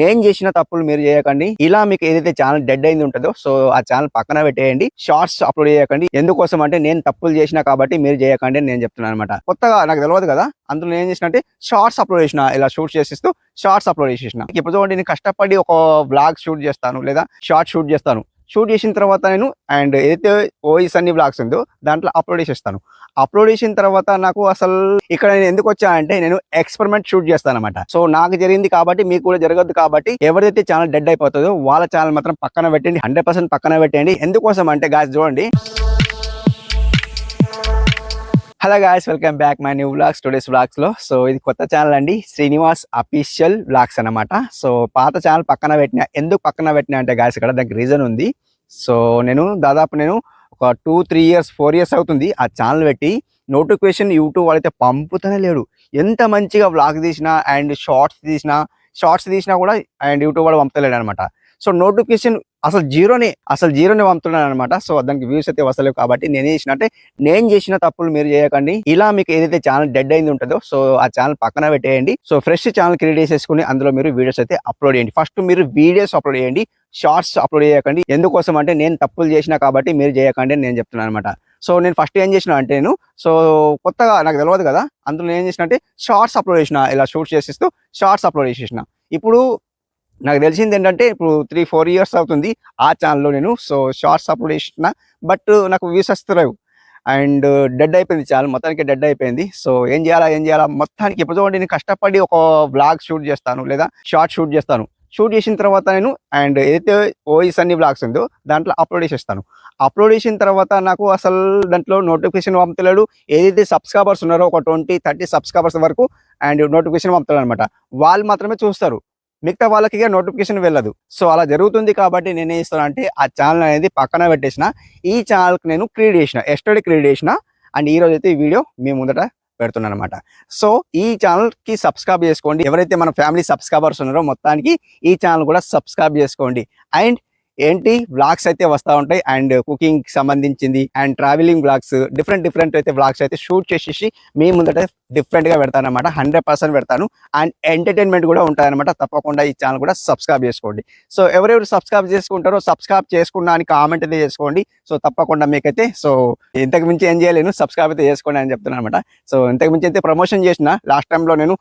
నేను చేసిన తప్పులు మీరు చేయకండి. ఇలా మీకు ఏదైతే ఛానల్ డెడ్ అయింది ఉంటుందో సో ఆ ఛానల్ పక్కన పెట్టేయండి. షార్ట్స్ అప్లోడ్ చేయకండి. ఎందుకోసం అంటే నేను తప్పులు చేసిన కాబట్టి మీరు చేయకండి అని నేను చెప్తున్నాను అనమాట కొత్తగా నాకు తెలియదు కదా అందులో నేను ఏం చేసిన అంటే షార్ట్స్ అప్లోడ్ చేసిన ఇలా షూట్ చేసిస్తూ షార్ట్స్ అప్లోడ్ చేసేసిన. ఇప్పుడు చూడండి నేను కష్టపడి ఒక బ్లాగ్ షూట్ చేస్తాను లేదా షార్ట్ షూట్ చేస్తాను. షూట్ చేసిన తర్వాత నేను అండ్ ఏదైతే ఓయిస్ అన్ని బ్లాగ్స్ ఉందో దాంట్లో అప్లోడ్ చేసేస్తాను. అప్లోడ్ చేసిన తర్వాత నాకు అసలు ఇక్కడ నేను ఎందుకు వచ్చా అంటే నేను ఎక్స్పెరిమెంట్ షూట్ చేస్తాను అనమాట సో నాకు జరిగింది కాబట్టి మీకు కూడా జరగదు కాబట్టి ఎవరైతే ఛానల్ డెడ్ అయిపోతుందో వాళ్ళ ఛానల్ మాత్రం పక్కన పెట్టండి హండ్రెడ్ పర్సెంట్ పక్కన పెట్టండి. ఎందుకోసం అంటే గాయస్ చూడండి. Hello guys welcome back my new vlogs today's బ్లాగ్స్లో so ఇది కొత్త ఛానల్ అండి. శ్రీనివాస్ అఫీషియల్ బ్లాగ్స్ అనమాట సో పాత ఛానల్ పక్కన పెట్టిన ఎందుకు పక్కన పెట్టిన అంటే గాయస్ ఇక్కడ దానికి రీజన్ ఉంది. సో నేను దాదాపు నేను ఒక two three years four years అవుతుంది ఆ ఛానల్ పెట్టి. నోటిఫికేషన్ యూట్యూబ్ వాళ్ళైతే పంపుతూనే లేడు ఎంత మంచిగా వ్లాగ్ తీసినా అండ్ షార్ట్స్ తీసినా షార్ట్స్ తీసినా కూడా అండ్ యూట్యూబ్ వాళ్ళు పంపుతలేడు అనమాట సో నోటిఫికేషన్ అసలు జీరోని అసలు జీరోని పంపుతున్నాను అనమాట సో దానికి వ్యూస్ అయితే వస్తలేవు కాబట్టి నేను ఏం చేసిన అంటే నేను చేసిన తప్పులు మీరు చేయకండి. ఇలా మీకు ఏదైతే ఛానల్ డెడ్ అయింది ఉంటుందో సో ఆ ఛానల్ పక్కన పెట్టేయండి. సో ఫ్రెష్ ఛానల్ క్రియేట్ చేసేసుకుని అందులో మీరు వీడియోస్ అయితే అప్లోడ్ చేయండి. ఫస్ట్ మీరు వీడియోస్ అప్లోడ్ చేయండి. షార్ట్స్ అప్లోడ్ చేయకండి. ఎందుకోసం అంటే నేను తప్పులు చేసిన కాబట్టి మీరు చేయకండి నేను చెప్తున్నాను అనమాట సో నేను ఫస్ట్ ఏం చేసిన అంటే నేను సో కొత్తగా నాకు తెలియదు కదా అందులో నేను ఏం చేసిన అంటే షార్ట్స్ అప్లోడ్ చేసిన ఇలా షూట్ చేసేస్తూ షార్ట్స్ అప్లోడ్ చేసేసిన. ఇప్పుడు నాకు తెలిసింది ఏంటంటే ఇప్పుడు త్రీ ఫోర్ ఇయర్స్ అవుతుంది ఆ ఛానల్లో నేను. సో షార్ట్స్ అప్లోడ్ చేసిన బట్ నాకు వ్యూస్ వస్తలేవు అండ్ డెడ్ అయిపోయింది ఛానల్ మొత్తానికి డెడ్ అయిపోయింది. సో ఏం చేయాలా ఏం చేయాలా? మొత్తానికి ఎప్పుడు నేను కష్టపడి ఒక బ్లాగ్ షూట్ చేస్తాను లేదా షార్ట్ షూట్ చేస్తాను. షూట్ చేసిన తర్వాత నేను అండ్ ఏదైతే ఓయిస్ అన్ని బ్లాగ్స్ ఉందో దాంట్లో అప్లోడ్ చేసేస్తాను. అప్లోడ్ చేసిన తర్వాత నాకు అసలు దాంట్లో నోటిఫికేషన్ పంపుతలేడు ఏదైతే సబ్స్క్రైబర్స్ ఉన్నారో ఒక ట్వంటీ థర్టీ సబ్స్క్రైబర్స్ వరకు అండ్ నోటిఫికేషన్ పంపుతాడు అనమాట వాళ్ళు మాత్రమే చూస్తారు. మిగతా వాళ్ళకి ఇక నోటిఫికేషన్ వెళ్ళదు. సో అలా జరుగుతుంది కాబట్టి నేను ఏం చేస్తాను అంటే ఆ ఛానల్ అనేది పక్కన పెట్టేసిన. ఈ ఛానల్కి నేను క్రియేట్ చేసిన ఎస్టర్డే క్రియేట్ చేసిన. అండ్ ఈ రోజు అయితే ఈ వీడియో మీ ముందట పెడుతున్నాను అనమాట సో ఈ ఛానల్కి సబ్స్క్రైబ్ చేసుకోండి. ఎవరైతే మన ఫ్యామిలీ సబ్స్క్రైబర్స్ ఉన్నారో మొత్తానికి ఈ ఛానల్ కూడా సబ్స్క్రైబ్ చేసుకోండి. అండ్ ఏంటి? బ్లాగ్స్ అయితే వస్తూ ఉంటాయి. అండ్ కుకింగ్ సంబంధించింది and travelling vlogs different different అయితే బ్లాగ్స్ అయితే షూట్ చేసేసి మీ ముందట డిఫరెంట్గా పెడతాను అనమాట హండ్రెడ్ పర్సెంట్ పెడతాను. అండ్ ఎంటర్టైన్మెంట్ కూడా ఉంటాయన్నమాట తప్పకుండా ఈ ఛానల్ కూడా సబ్స్క్రైబ్ చేసుకోండి. సో ఎవరెవరు సబ్స్క్రైబ్ చేసుకుంటారో సబ్స్క్రైబ్ చేసుకున్నా అని కామెంట్ అయితే చేసుకోండి. సో తప్పకుండా మీకైతే సో ఇంతకు మించి ఏం చేయలేను. సబ్స్క్రైబ్ అయితే చేసుకోండి అని చెప్తున్నాను అనమాట సో ఇంతకు మించి అయితే ప్రమోషన్ చేసిన లాస్ట్ టైంలో నేను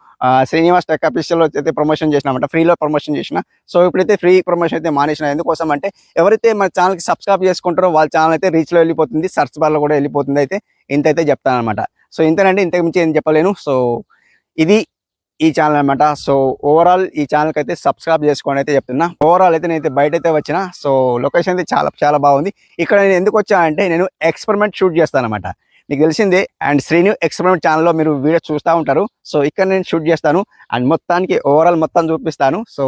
శ్రీనివాస్ టెక్ అఫీషియల్లో అయితే ప్రమోషన్ చేసిన అనమాట ఫ్రీలో ప్రమోషన్ చేసిన. సో ఇప్పుడైతే ఫ్రీ ప్రమోషన్ అయితే మానేసిన. ఎందుకోసం అంటే ఎవరైతే మన ఛానల్కి సబ్స్క్రైబ్ చేసుకుంటారో వాళ్ళ ఛానల్ అయితే రీచ్లో వెళ్ళిపోతుంది సర్చ్ బార్లో కూడా వెళ్ళిపోతుంది అయితే ఇంత అయితే చెప్తాను అనమాట సో ఇంతేనండి ఇంతకు మించి ఏం చెప్పలేను. సో ఇది ఈ ఛానల్ అనమాట సో ఓవరాల్ ఈ ఛానల్కి అయితే సబ్స్క్రైబ్ చేసుకోండి అయితే చెప్తున్నా. ఓవరాల్ అయితే నేనైతే బయట అయితే వచ్చిన. సో లొకేషన్ అయితే చాలా చాలా బాగుంది. ఇక్కడ నేను ఎందుకు వచ్చా అంటే నేను ఎక్స్పెరిమెంట్ షూట్ చేస్తాను అనమాట మీకు తెలిసిందే. అండ్ శ్రీను ఎక్స్పెరిమెంట్ ఛానల్లో మీరు వీడియో చూస్తూ ఉంటారు. సో ఇక్కడ నేను షూట్ చేస్తాను. అండ్ మొత్తానికి ఓవరాల్ మొత్తం చూపిస్తాను. సో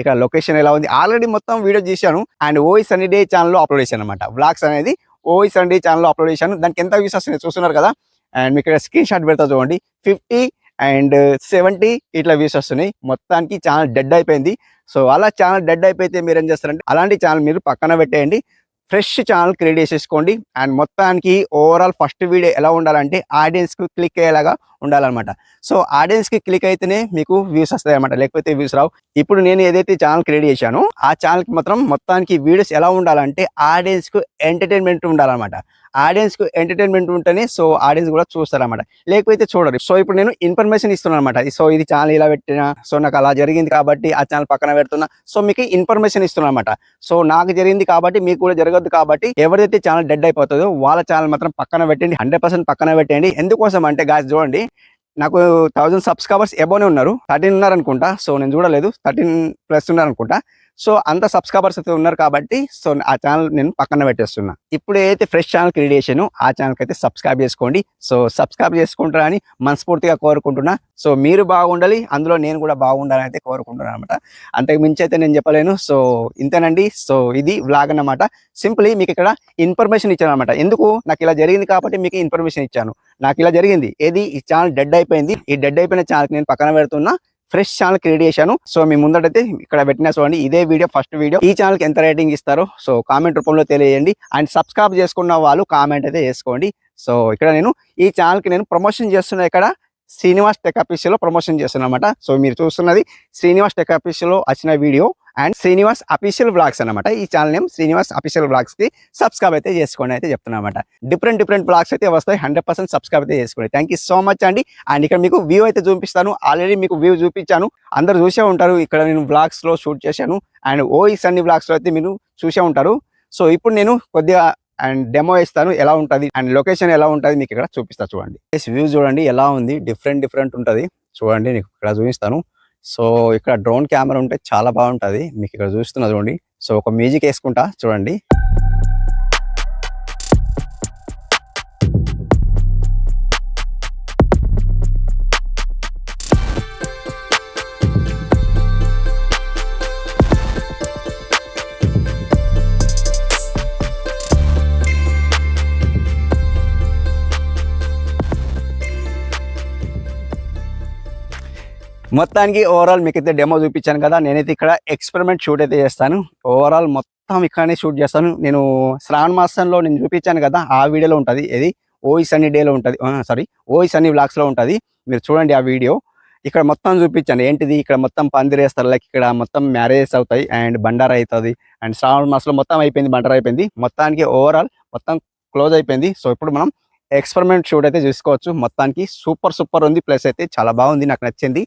ఇక్కడ లొకేషన్ ఎలా ఉంది? ఆల్రెడీ మొత్తం వీడియో చేశాను అండ్ ఓయి సన్నీ డే ఛానల్లో అప్లోడ్ చేశాను అనమాట వ్లాగ్స్ అనేది ఓయి సన్నీ ఛానల్లో అప్లోడ్ చేశాను. దానికి ఎంత వ్యూస్ వస్తుంది చూస్తున్నారు కదా. అండ్ మీకు ఇక్కడ స్క్రీన్ షాట్ పెడతా చూడండి. ఫిఫ్టీ అండ్ సెవెంటీ ఇట్లా వ్యూస్ వస్తున్నాయి. మొత్తానికి ఛానల్ డెడ్ అయిపోయింది. సో అలా ఛానల్ డెడ్ అయిపోతే మీరు ఏం చేస్తారంటే అలాంటి ఛానల్ మీరు పక్కన పెట్టేయండి. ఫ్రెష్ ఛానల్ క్రియేట్ చేసేసుకోండి. అండ్ మొత్తానికి ఓవరాల్ ఫస్ట్ వీడియో ఎలా ఉండాలంటే ఆడియన్స్కి క్లిక్ అయ్యేలాగా ఉండాలన్నమాట. సో ఆడియన్స్కి క్లిక్ అయితేనే మీకు వ్యూస్ వస్తాయి అనమాట లేకపోతే వ్యూస్ రావు. ఇప్పుడు నేను ఏదైతే ఛానల్ క్రియేట్ చేశానో ఆ ఛానల్కి మాత్రం మొత్తానికి వీడియోస్ ఎలా ఉండాలంటే ఆడియన్స్కు ఎంటర్టైన్మెంట్ ఉండాలన్నమాట. ఆడియన్స్కు ఎంటర్టైన్మెంట్ ఉంటేనే సో ఆడియన్స్ కూడా చూస్తారన్నమాట. లేకపోతే చూడరు. సో ఇప్పుడు నేను ఇన్ఫర్మేషన్ ఇస్తున్నాను అనమాట సో ఇది ఛానల్ ఇలా పెట్టినా సో నాకు అలా జరిగింది కాబట్టి ఆ ఛానల్ పక్కన పెడుతున్నా. సో మీకు ఇన్ఫర్మేషన్ ఇస్తున్నాను అనమాట సో నాకు జరిగింది కాబట్టి మీకు కూడా జరగదు కాబట్టి ఎవరైతే ఛానల్ డెడ్ అయిపోతుందో వాళ్ళ ఛానల్ మాత్రం పక్కన పెట్టండి. హండ్రెడ్ పర్సెంట్ పక్కన పెట్టండి. ఎందుకోసం అంటే గాయస్ చూడండి. నాకు థౌజండ్ సబ్స్క్రైబర్స్ ఎబోనే ఉన్నారు. థర్టీన్ ఉన్నారు అనుకుంటా సో నేను చూడలేదు. థర్టీన్ ప్లస్ ఉన్నారు అనుకుంటా సో అంత సబ్స్క్రైబర్స్ అయితే ఉన్నారు కాబట్టి సో ఆ ఛానల్ నేను పక్కన పెట్టేస్తున్నా. ఇప్పుడు ఏదైతే ఫ్రెష్ ఛానల్ క్రియేట్ చేశాను ఆ ఛానల్కి అయితే సబ్స్క్రైబ్ చేసుకోండి. సో సబ్స్క్రైబ్ చేసుకుంటారని మనస్ఫూర్తిగా కోరుకుంటున్నా. సో మీరు బాగుండాలి. అందులో నేను కూడా బాగుండాలని అయితే కోరుకుంటున్నాను అనమాట అంతకు మించి అయితే నేను చెప్పలేను. సో ఇంతేనండి. సో ఇది వ్లాగ్ అన్నమాట. సింప్లీ మీకు ఇక్కడ ఇన్ఫర్మేషన్ ఇచ్చాను అనమాట ఎందుకు? నాకు ఇలా జరిగింది కాబట్టి మీకు ఇన్ఫర్మేషన్ ఇచ్చాను. నాకు ఇలా జరిగింది. ఏది? ఈ ఛానల్ డెడ్ అయిపోయింది. ఈ డెడ్ అయిపోయిన ఛానల్కి నేను పక్కన పెడుతున్నా ఫ్రెష్ ఛానల్ క్రియేట్ చేశాను. సో మీ ముందటైతే ఇక్కడ పెట్టిన చూడండి ఇదే వీడియో ఫస్ట్ వీడియో ఈ ఛానల్కి ఎంత రేటింగ్ ఇస్తారో సో కామెంట్ రూపంలో తెలియజేయండి. అండ్ సబ్స్క్రైబ్ చేసుకున్న వాళ్ళు కామెంట్ అయితే చేసుకోండి. సో ఇక్కడ నేను ఈ ఛానల్కి నేను ప్రమోషన్ చేస్తున్నా ఇక్కడ. శ్రీనివాస్ టెక్ ఆఫీస్లో ప్రమోషన్ చేస్తున్నా అనమాట సో మీరు చూస్తున్నది శ్రీనివాస్ టెక్ ఆఫీస్లో వచ్చిన video and Srinivas official vlogs అనమాట ఈ ఛానల్ నేమ్ శ్రీనివాస్ అఫీషియల్ బ్లాగ్స్కి సబ్స్క్రైబ్ అయితే చేసుకోండి అయితే చెప్తున్నానమాట డిఫరెంట్ డిఫరెంట్ బ్లాగ్స్ అయితే వస్తాయి. హండ్రెడ్ పర్సెంట్ సబ్స్క్రైబ్ అయితే చేసుకోండి. థ్యాంక్ యూ సో మచ్ అండి. అండ్ ఇక్కడ మీకు వ్యూ అయితే చూపిస్తాను. ఆల్రెడీ మీకు వ్యూ చూపించాను. అందరు చూసే ఉంటారు. ఇక్కడ నేను బ్లాగ్స్లో షూట్ చేశాను. అండ్ ఓఈస్ అన్ని బ్లాగ్స్లో అయితే మీరు చూసే ఉంటారు. సో ఇప్పుడు నేను కొద్దిగా అండ్ డెమో ఇస్తాను ఎలా ఉంటుంది? అండ్ లొకేషన్ ఎలా ఉంటుంది? మీకు ఇక్కడ చూపిస్తా చూడండి. వ్యూ చూడండి. ఎలా ఉంది? డిఫరెంట్ డిఫరెంట్ ఉంటుంది. చూడండి నీకు ఇక్కడ చూపిస్తాను. సో ఇక్కడ డ్రోన్ కెమెరా ఉంటే చాలా బాగుంటుంది. మీకు ఇక్కడ చూస్తున్నా చూడండి. సో ఒక మ్యూజిక్ వేసుకుంటా చూడండి. మొత్తానికి ఓవరాల్ మీకు అయితే డెమో చూపించాను కదా నేనైతే ఇక్కడ ఎక్స్పెరిమెంట్ షూట్ అయితే చేస్తాను. ఓవరాల్ మొత్తం ఇక్కడనే షూట్ చేస్తాను. నేను శ్రావణ మాసంలో నేను చూపించాను కదా ఆ వీడియోలో ఉంటుంది. ఇది ఓయి సన్నీ డేలో ఉంటుంది. సారీ ఓయి సన్నీ బ్లాక్స్లో ఉంటుంది. మీరు చూడండి ఆ వీడియో. ఇక్కడ మొత్తం చూపించాను. ఏంటిది? ఇక్కడ మొత్తం పందిరేస్తారు లైక్ ఇక్కడ మొత్తం మ్యారేజెస్ అవుతాయి అండ్ బండారా అవుతుంది. అండ్ శ్రావణ మాసంలో మొత్తం అయిపోయింది బండారా అయిపోయింది. మొత్తానికి ఓవరాల్ మొత్తం క్లోజ్ అయిపోయింది. సో ఇప్పుడు మనం ఎక్స్పెరిమెంట్ షూట్ అయితే చూసుకోవచ్చు. మొత్తానికి సూపర్ సూపర్ ఉంది. ప్లేస్ అయితే చాలా బాగుంది. నాకు నచ్చింది.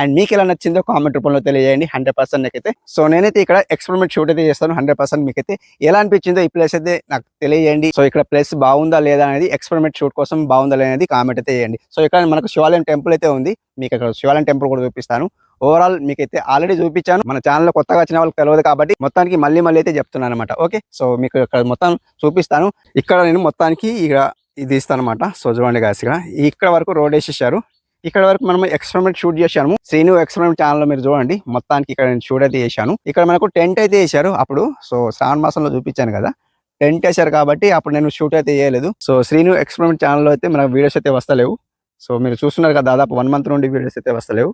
అండ్ మీకు ఎలా నచ్చిందో కామెంట్ రూపంలో తెలియజేయండి. హండ్రెడ్ పర్సెంట్ నాకైతే. సో నేనైతే ఇక్కడ ఎక్స్పెరిమెంట్ షూట్ అయితే చేస్తాను. హండ్రెడ్ పర్సెంట్ మీకైతే ఎలా అనిపించిందో ఈ ప్లేస్ అయితే నాకు తెలియజేయండి. సో ఇక్కడ ప్లేస్ బాగుందా లేదా అనేది ఎక్స్పెరిమెంట్ షూట్ కోసం బాగుందా లేదా అనేది కామెంట్ అయితే చేయండి. సో ఇక్కడ మనకు శివాలయం టెంపుల్ అయితే ఉంది. మీకు ఇక్కడ శివాలయం టెంపుల్ కూడా చూపిస్తాను. ఓవరాల్ మీకైతే ఆల్రెడీ చూపించాను. మన ఛానల్లో కొత్తగా వచ్చిన వాళ్ళకి తెలియదు కాబట్టి మొత్తానికి మళ్ళీ మళ్ళీ అయితే చెప్తున్నాను అనమాట ఓకే? సో మీకు ఇక్కడ మొత్తం చూపిస్తాను. ఇక్కడ నేను మొత్తానికి ఇక్కడ ఇది ఇస్తానమాట అనమాట సో చూడండి guys ఇక్కడ ఇక్కడ వరకు రోడ్ వేసేసారు. ఇక్కడ వరకు మనం ఎక్స్పెరిమెంట్ షూట్ చేశాము. శ్రీను ఎక్స్పెరిమెంట్ ఛానల్ మీరు చూడండి. మొత్తానికి ఇక్కడ నేను షూట్ అయితే చేశాను. ఇక్కడ మనకు టెంట్ అయితే వేశారు అప్పుడు. సో శ్రావణ మాసంలో చూపించాను కదా. టెంట్ వేశారు కాబట్టి అప్పుడు నేను షూట్ అయితే చేయలేదు. సో శ్రీను ఎక్స్పెరిమెంట్ ఛానల్లో అయితే మనకు వీడియోస్ అయితే వస్తలేవు. సో మీరు చూస్తున్నారు కదా దాదాపు వన్ మంత్ నుండి వీడియోస్ అయితే వస్తలేవు.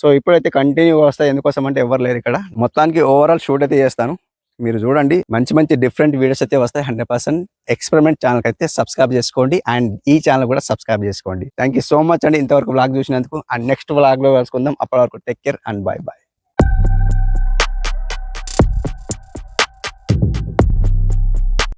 సో ఇప్పుడైతే కంటిన్యూ వస్తాయి. ఎందుకోసం అంటే ఎవరు లేరు ఇక్కడ. మొత్తానికి ఓవరాల్ షూట్ అయితే చేస్తాను. మీరు చూడండి. మంచి మంచి డిఫరెంట్ వీడియోస్ అయితే వస్తాయి. హండ్రెడ్ పర్సెంట్ ఎక్స్పెరిమెంట్ ఛానల్ అయితే సబ్స్క్రైబ్ చేసుకోండి. అండ్ ఈ ఛానల్ కూడా సబ్స్క్రైబ్ చేసుకోండి. థ్యాంక్ యూ సో మచ్ అండి. ఇంతవరకు బ్లాగ్ చూసినందుకు. అండ్ నెక్స్ట్ బ్లాగ్లో కలుసుకుందాం. అప్పటి వరకు take care and bye bye